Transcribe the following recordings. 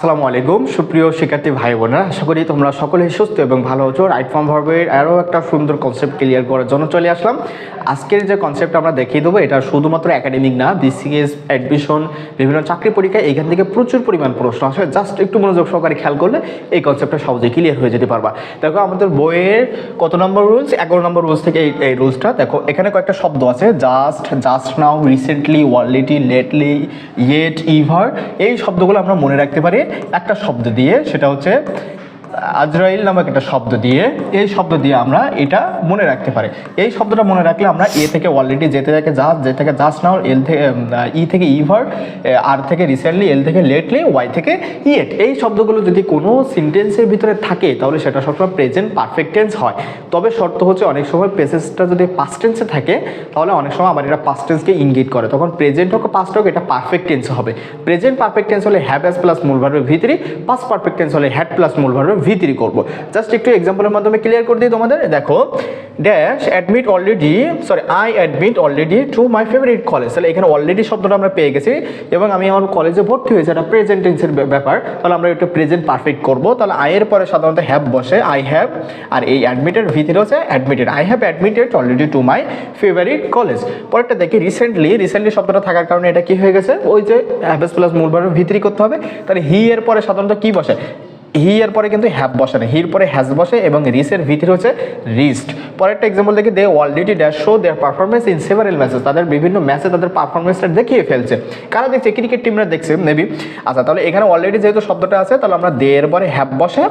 আসসালামু আলাইকুম, সুপ্রিয় শিক্ষার্থী ভাই বোনেরা। আশা করি তোমরা সকলেই সুস্থ এবং ভালো হচ্ছো রাইট ফর্ম ভার্বের আরও একটা সুন্দর কনসেপ্ট ক্লিয়ার করার জন্য চলে আসলাম। আজকের যে কনসেপ্ট আমরা দেখিয়ে দেবো, এটা শুধুমাত্র একাডেমিক না বিসিএস অ্যাডমিশন বিভিন্ন চাকরি পরীক্ষায় এখান থেকে প্রচুর পরিমাণ প্রশ্ন আসে। জাস্ট একটু মনোযোগ সহকারে খেয়াল করলে এই কনসেপ্টটা সহজেই ক্লিয়ার হয়ে যেতে পারবা। দেখো, আমাদের বইয়ের কত নম্বর রুলস এগারো নম্বর রুলস থেকে এই রুলসটা দেখো, এখানে কয়েকটা শব্দ আছে। Just just now recently already lately yet ever এই শব্দগুলো আমরা মনে রাখতে পারি। একটা শব্দ দিয়ে সেটা হচ্ছে আজরাইল নামক একটা শব্দ দিয়ে, এই শব্দ দিয়ে আমরা এটা মনে রাখতে পারি। এই শব্দটা মনে রাখলে আমরা এ থেকে অলরেডি যেতে থেকে জাস্ট যে থেকে জাস্ট নাও, এল থেকে ই থেকে ইভার আর থেকে রিসেন্টলি, এল থেকে লেটলি, ওয়াই থেকে ইয়েট। এই শব্দগুলো যদি কোনো সেন্টেন্সের ভিতরে থাকে, তাহলে সেটা সবসময় প্রেজেন্ট পারফেক্ট টেন্স হয়। তবে শর্ত হচ্ছে অনেক সময় প্রেসেসটা যদি পাস্ট টেন্সে থাকে, তাহলে অনেক সময় আবার এটা পাস্ট টেন্সকে ইঙ্গিত করে। তখন প্রেজেন্ট হোক পাস্ট হোক, এটা পারফেক্ট টেন্স হবে। প্রেজেন্ট পারফেক্ট টেন্স হলে হ্যাভ অ্যাজ প্লাস মূল ভার্বের ভিতরি পাস্ট পারফেক্ট টেন্স হলে হ্যাড প্লাস মূল ভার্বের ভিতরি করব। জাস্ট একটু এক্সাম্পলের মাধ্যমে ক্লিয়ার করে দিই তোমাদের। দেখো dash admit already sorry I admit already to my favourite college তাহলে এখানে অলরেডি শব্দটা আমরা পেয়ে গেছি এবং আমি আমার কলেজে ভর্তি হয়েছে। এটা প্রেজেন্ট টেন্সের ব্যাপার। তাহলে আমরা একটু প্রেজেন্ট পারফেক্ট করব। তাহলে আয়ের পরে সাধারণত হ্যাভ বসে আই হ্যাভ আর এই অ্যাডমিটের ভিতরে হচ্ছে admitted I have admitted already to my favourite college পরেরটা দেখি রিসেন্টলি রিসেন্টলি শব্দটা থাকার কারণে এটা কি হয়ে গেছে? ওই যে হ্যাভেস প্লাস মূল ভিতরি করতে হবে। তাহলে হি এর পরে সাধারণত কি বসে? হি এর পরে কিন্তু হ্যাভ বসে না। হির পরে হ্যাজ বসে এবং রিসের ভিতরে হচ্ছে রিস্ট পরেরটা এক্সাম্পল দেখি they already dash show their performance in several matches তাদের বিভিন্ন ম্যাচে তাদের পারফরমেন্সটা দেখিয়ে ফেলছে। কারা দেখছে? ক্রিকেট টিমরা দেখছে মেবি আচ্ছা তাহলে এখানে অলরেডি যেহেতু শব্দটা আছে, তাহলে আমরা দে এর পরে হ্যাভ বসে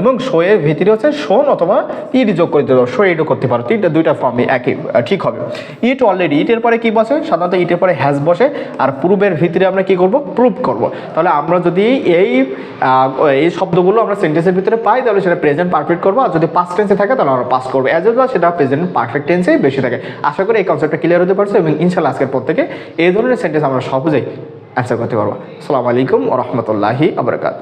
এবং শো এর ভিতরে হচ্ছে শোন অথবা ইট যোগ করে দিতে পারো। শো ইটও করতে পারো। তিনটা, দুইটা ফর্মই একই ঠিক হবে। ইট অলরেডি ইটের পরে কি বসে? সাধারণত ইটের পরে হ্যাজ বসে। আর প্রুভের ভিতরে আমরা কি করব? প্রুভ করব। তাহলে আমরা যদি এই এই এই শব্দগুলো আমরা সেন্টেন্সের ভিতরে পাই, তাহলে সেটা প্রেজেন্ট পারফেক্ট করব। আর যদি পাস্ট টেন্সে থাকে, তাহলে আমরা পাস করব। অ্যাজ ওয়েল সেটা প্রেজেন্ট পারফেক্ট টেন্সেই বেশি থাকে। আশা করি এই কনসেপ্টটা ক্লিয়ার হতে পারছ এবং ইনশাল্লাহ আজকের পর থেকে এই ধরনের সেন্টেন্স আমরা সহজেই অ্যান্সার করতে পারব। আসসালামু আলাইকুম রহমতুল্লাহি আবরকাত